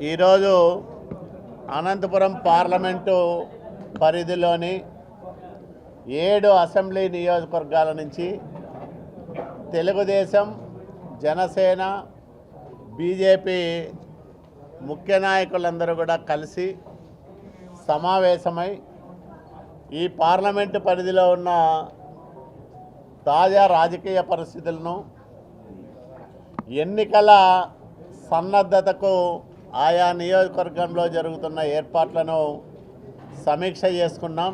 ఈరోజు అనంతపురం పార్లమెంటు పరిధిలోని ఏడు అసెంబ్లీ నియోజకవర్గాల నుంచి తెలుగుదేశం జనసేన బీజేపీ ముఖ్య నాయకులందరూ కూడా కలిసి సమావేశమై ఈ పార్లమెంటు పరిధిలో ఉన్న తాజా రాజకీయ పరిస్థితులను ఎన్నికల సన్నద్ధతకు ఆయా నియోజకవర్గంలో జరుగుతున్న ఏర్పాట్లను సమీక్ష చేసుకున్నాం.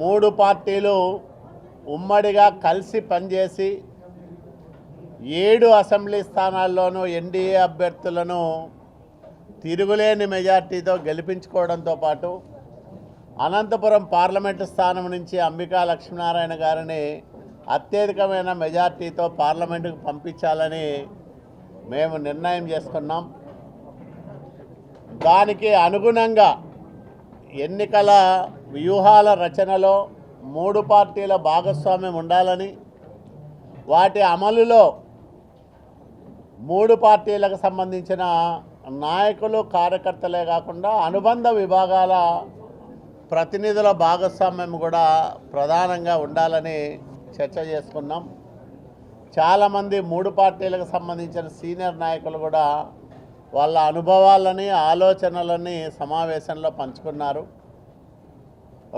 మూడు పార్టీలు ఉమ్మడిగా కలిసి పనిచేసి ఏడు అసెంబ్లీ స్థానాల్లోనూ ఎన్డీఏ అభ్యర్థులను తిరుగులేని మెజార్టీతో గెలిపించుకోవడంతో పాటు అనంతపురం పార్లమెంటు స్థానం నుంచి అంబికా లక్ష్మీనారాయణ గారిని అత్యధికమైన మెజార్టీతో పార్లమెంటుకు పంపించాలని మేము నిర్ణయం చేసుకున్నాం. దానికి అనుగుణంగా ఎన్నికల వ్యూహాల రచనలో మూడు పార్టీల భాగస్వామ్యం ఉండాలని వాటి అమలులో మూడు పార్టీలకు సంబంధించిన నాయకులు కార్యకర్తలే కాకుండా అనుబంధ విభాగాల ప్రతినిధుల భాగస్వామ్యం కూడా ప్రధానంగా ఉండాలని చర్చ చేసుకున్నాం. చాలామంది మూడు పార్టీలకు సంబంధించిన సీనియర్ నాయకులు కూడా వాళ్ళ అనుభవాలని ఆలోచనలని సమావేశంలో పంచుకున్నారు.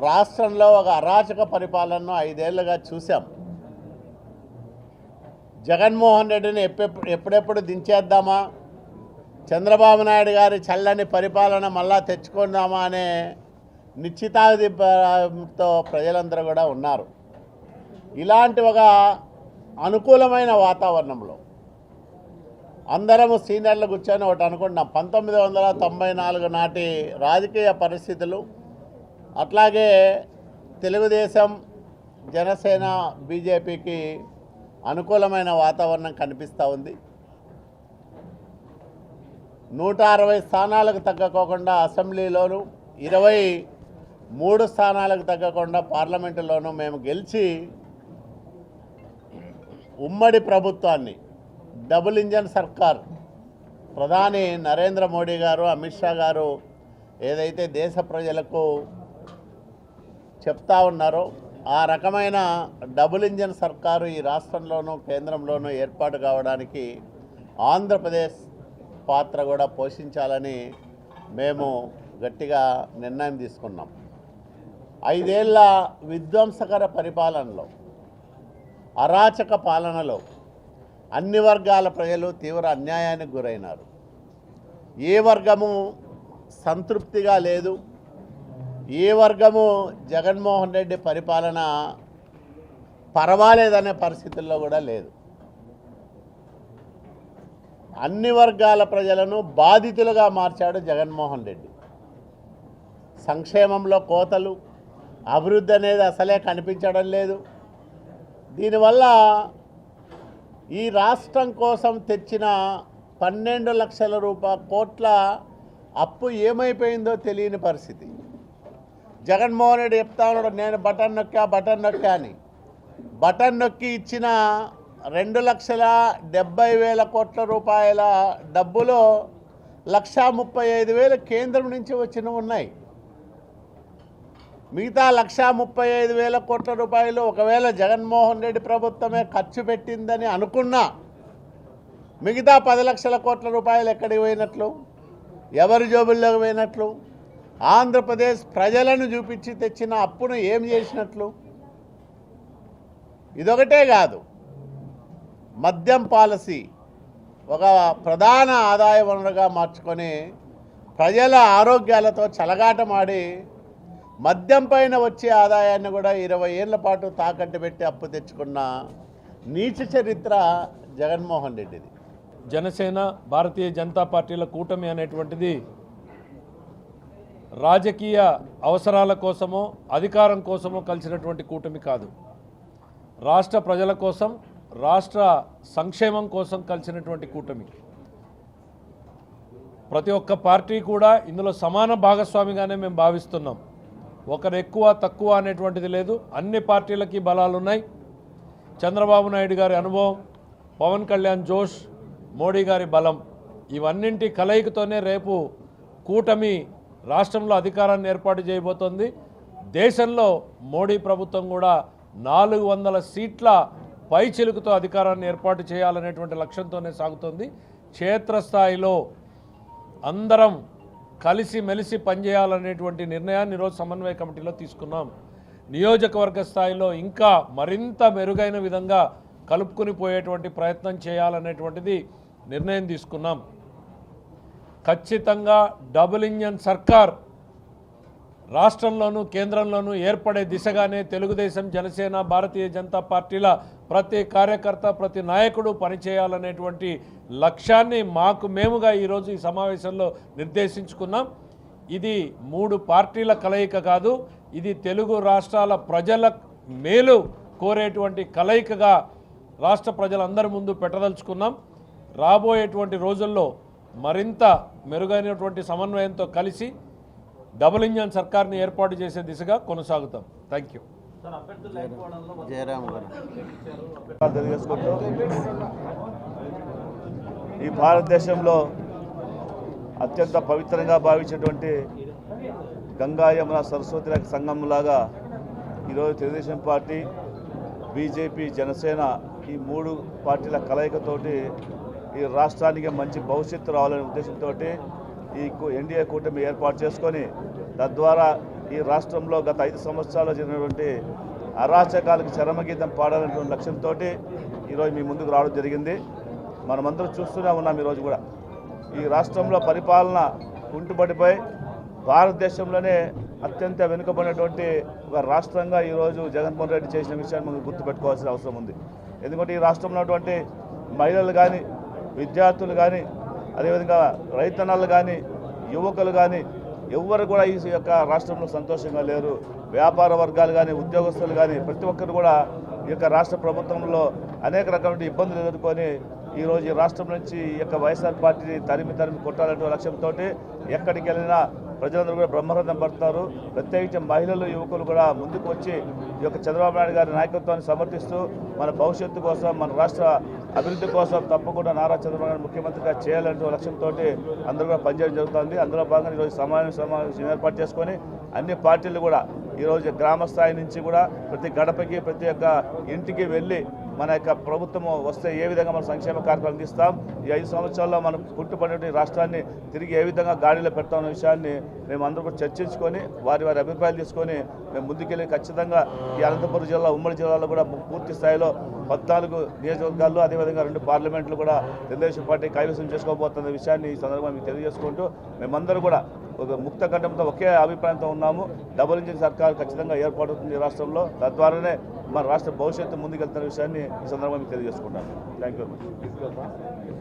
రాష్ట్రంలో ఒక అరాచక పరిపాలనను ఐదేళ్ళుగా చూసాం జగన్మోహన్ రెడ్డిని ఎప్పెప్పుడు ఎప్పుడెప్పుడు దించేద్దామా? చంద్రబాబు నాయుడు గారి చల్లని పరిపాలన మళ్ళా తెచ్చుకుందామా అనే నిశ్చితాధితో ప్రజలందరూ కూడా ఉన్నారు. ఇలాంటి ఒక అనుకూలమైన వాతావరణంలో అందరము సీనియర్లు కూర్చొని ఒకటి అనుకుంటున్నాం. పంతొమ్మిది వందల తొంభై నాలుగు నాటి రాజకీయ పరిస్థితులు అట్లాగే తెలుగుదేశం జనసేన బీజేపీకి అనుకూలమైన వాతావరణం కనిపిస్తూ ఉంది. నూట అరవై స్థానాలకు తగ్గకోకుండా అసెంబ్లీలోను ఇరవై మూడు స్థానాలకు తగ్గకుండా పార్లమెంటులోనూ మేము గెలిచి ఉమ్మడి ప్రభుత్వాన్ని డబుల్ ఇంజన్ సర్కార్ ప్రధాని నరేంద్ర మోడీ గారు అమిత్ షా గారు ఏదైతే దేశ ప్రజలకు చెప్తా ఉన్నారో ఆ రకమైన డబుల్ ఇంజన్ సర్కారు ఈ రాష్ట్రంలోనూ కేంద్రంలోనూ ఏర్పాటు కావడానికి ఆంధ్రప్రదేశ్ పాత్ర కూడా పోషించాలని మేము గట్టిగా నిర్ణయం తీసుకున్నాం. ఐదేళ్ళ విధ్వంసకర పరిపాలనలో అరాచక పాలనలో అన్ని వర్గాల ప్రజలు తీవ్ర అన్యాయానికి గురైనారు. ఏ వర్గము సంతృప్తిగా లేదు ఏ వర్గము జగన్మోహన్ రెడ్డి పరిపాలన పర్వాలేదనే పరిస్థితుల్లో కూడా లేదు. అన్ని వర్గాల ప్రజలను బాధితులుగా మార్చాడు జగన్మోహన్ రెడ్డి. సంక్షేమంలో కోతలు అభివృద్ధి అనేది అసలే కనిపించడం లేదు. దీనివల్ల ఈ రాష్ట్రం కోసం తెచ్చిన పన్నెండు లక్షల రూపాయ కోట్ల అప్పు ఏమైపోయిందో తెలియని పరిస్థితి. జగన్మోహన్ రెడ్డి చెప్తా ఉన్నాడు నేను బటన్ నొక్కా బటన్ నొక్కా అని. బటన్ నొక్కి ఇచ్చిన రెండు లక్షల డెబ్బై వేల కోట్ల రూపాయల డబ్బులో లక్షా ముప్పై ఐదు వేల కేంద్రం నుంచి వచ్చినవి ఉన్నాయి. మిగతా లక్షా ముప్పై ఐదు వేల కోట్ల రూపాయలు ఒకవేళ జగన్మోహన్ రెడ్డి ప్రభుత్వమే ఖర్చు పెట్టిందని అనుకున్నా మిగతా పది లక్షల కోట్ల రూపాయలు ఎక్కడికి పోయినట్లు? ఎవరి జోబుల్లోకి పోయినట్లు? ఆంధ్రప్రదేశ్ ప్రజలను చూపించి తెచ్చిన అప్పును ఏం చేసినట్లు? ఇదొకటే కాదు. మద్యం పాలసీ ఒక ప్రధాన ఆదాయ వనరుగా మార్చుకొని ప్రజల ఆరోగ్యాలతో చలగాటమాడి మద్యం పైన వచ్చే ఆదాయాన్ని కూడా ఇరవై ఏళ్ళ పాటు తాకట్టు పెట్టి అప్పు తెచ్చుకున్న నీచ చరిత్ర జగన్మోహన్ రెడ్డిది. జనసేన భారతీయ జనతా పార్టీల కూటమి అనేటువంటిది రాజకీయ అవసరాల కోసమో అధికారం కోసమో కలిసినటువంటి కూటమి కాదు. రాష్ట్ర ప్రజల కోసం రాష్ట్ర సంక్షేమం కోసం కలిసినటువంటి కూటమి. ప్రతి ఒక్క పార్టీ కూడా ఇందులో సమాన భాగస్వామిగానే మేము భావిస్తున్నాం. ఒకరు ఎక్కువ తక్కువ అనేటువంటిది లేదు. అన్ని పార్టీలకి బలాలు ఉన్నాయి చంద్రబాబు నాయుడు గారి అనుభవం పవన్ కళ్యాణ్ జోష్ మోడీ గారి బలం ఇవన్నింటి కలయికతోనే రేపు కూటమి రాష్ట్రంలో అధికారాన్ని ఏర్పాటు చేయబోతోంది. దేశంలో మోడీ ప్రభుత్వం కూడా నాలుగు వందల సీట్ల పై చిలుకతో అధికారాన్ని ఏర్పాటు చేయాలనేటువంటి లక్ష్యంతోనే సాగుతోంది. క్షేత్రస్థాయిలో అందరం కలిసి మెలిసి పనిచేయాలనేటువంటి నిర్ణయాన్ని ఈరోజు సమన్వయ కమిటీలో తీసుకున్నాం. నియోజకవర్గ స్థాయిలో ఇంకా మరింత మెరుగైన విధంగా కలుపుకుని పోయేటువంటి ప్రయత్నం చేయాలనేటువంటిది నిర్ణయం తీసుకున్నాం. ఖచ్చితంగా డబుల్ ఇంజన్ సర్కార్ రాష్ట్రంలోనూ కేంద్రంలోనూ ఏర్పడే దిశగానే తెలుగుదేశం జనసేన భారతీయ జనతా పార్టీల ప్రతి కార్యకర్త ప్రతి నాయకుడు పనిచేయాలనేటువంటి లక్ష్యాన్ని మాకు మేముగా ఈరోజు ఈ సమావేశంలో నిర్దేశించుకున్నాం. ఇది మూడు పార్టీల కలయిక కాదు ఇది తెలుగు రాష్ట్రాల ప్రజల మేలు కోరేటువంటి కలయికగా రాష్ట్ర ప్రజలందరి ముందు పెట్టదలుచుకున్నాం. రాబోయేటువంటి రోజుల్లో మరింత మెరుగైనటువంటి సమన్వయంతో కలిసి డబుల్ ఇంజన్ సర్కార్ని ఏర్పాటు చేసే దిశగా కొనసాగుతాం. థ్యాంక్ యూ జయరామ్ గారు. తెలియజేసుకుంటూ ఈ భారతదేశంలో అత్యంత పవిత్రంగా భావించేటువంటి గంగా యమున సరస్వతి సంఘంలాగా ఈరోజు తెలుగుదేశం పార్టీ బీజేపీ జనసేన ఈ మూడు పార్టీల కలయికతోటి ఈ రాష్ట్రానికి మంచి భవిష్యత్తు రావాలనే ఉద్దేశంతో ఈ ఎన్డీఏ కూటమి ఏర్పాటు చేసుకొని తద్వారా ఈ రాష్ట్రంలో గత ఐదు సంవత్సరాలు జరిగినటువంటి అరాచకాలకు చరమగీతం పాడాలనేటువంటి లక్ష్యంతో ఈరోజు మీ ముందుకు రావడం జరిగింది. మనమందరం చూస్తూనే ఉన్నాం ఈరోజు కూడా. ఈ రాష్ట్రంలో పరిపాలన కుంటుపడిపోయి భారతదేశంలోనే అత్యంత వెనుకబడినటువంటి ఒక రాష్ట్రంగా ఈరోజు జగన్మోహన్ రెడ్డి చేసిన విషయాన్ని మనం గుర్తుపెట్టుకోవాల్సిన అవసరం ఉంది. ఎందుకంటే ఈ రాష్ట్రంలో ఉన్నటువంటి మహిళలు కానీ విద్యార్థులు కానీ అదేవిధంగా రైతన్నలు కానీ యువకులు కానీ ఎవ్వరు కూడా ఈ యొక్క రాష్ట్రంలో సంతోషంగా లేరు. వ్యాపార వర్గాలు కానీ ఉద్యోగస్తులు కానీ ప్రతి ఒక్కరు కూడా ఈ యొక్క రాష్ట్ర ప్రభుత్వంలో అనేక రకమైన ఇబ్బందులు ఎదుర్కొని ఈరోజు ఈ రాష్ట్రం నుంచి ఈ యొక్క వైఎస్ఆర్ పార్టీని తరిమి తరిమి కొట్టాలంటే లక్ష్యంతో ఎక్కడికి వెళ్ళినా ప్రజలందరూ కూడా బ్రహ్మరథం పడతారు. ప్రత్యేకించి మహిళలు యువకులు కూడా ముందుకు వచ్చి ఈ యొక్క చంద్రబాబు నాయుడు గారి నాయకత్వాన్ని సమర్థిస్తూ మన భవిష్యత్తు కోసం మన రాష్ట్ర అభివృద్ధి కోసం తప్పకుండా నారా చంద్రబాబు ముఖ్యమంత్రిగా చేయాలంటే లక్ష్యంతో అందరూ కూడా పనిచేయడం జరుగుతుంది. అందులో భాగంగా ఈరోజు సమావేశం సమావేశం ఏర్పాటు చేసుకొని అన్ని పార్టీలు కూడా ఈరోజు గ్రామ స్థాయి నుంచి కూడా ప్రతి గడపకి ప్రతి ఒక్క ఇంటికి వెళ్ళి మన యొక్క ప్రభుత్వం వస్తే ఏ విధంగా మన సంక్షేమ కార్యక్రమం అందిస్తాం? ఈ ఐదు సంవత్సరాల్లో మనం పుట్టుపడిన రాష్ట్రాన్ని తిరిగి ఏ విధంగా గాడిలో పెడతామన్న విషయాన్ని మేము అందరూ కూడా చర్చించుకొని వారి వారి అభిప్రాయాలు తీసుకొని మేము ముందుకెళ్ళి ఖచ్చితంగా ఈ అనంతపురం జిల్లా ఉమ్మడి జిల్లాలో కూడా పూర్తి స్థాయిలో పద్నాలుగు నియోజకవర్గాల్లో అదేవిధంగా రెండు పార్లమెంట్లు కూడా తెలుగుదేశం పార్టీ కైవసం చేసుకోబోతున్న విషయాన్ని ఈ సందర్భంగా మీకు తెలియజేసుకుంటూ మేమందరూ కూడా ఒక ముక్త కంఠంతో ఒకే అభిప్రాయంతో ఉన్నాము. డబుల్ ఇంజిన్ సర్కార్ ఖచ్చితంగా ఏర్పడుతుంది రాష్ట్రంలో. తద్వారానే మన రాష్ట్ర భవిష్యత్తు ముందుకెళ్తున్న విషయాన్ని ఈ సందర్భంగా మీకు తెలియజేసుకుంటాను. Thank you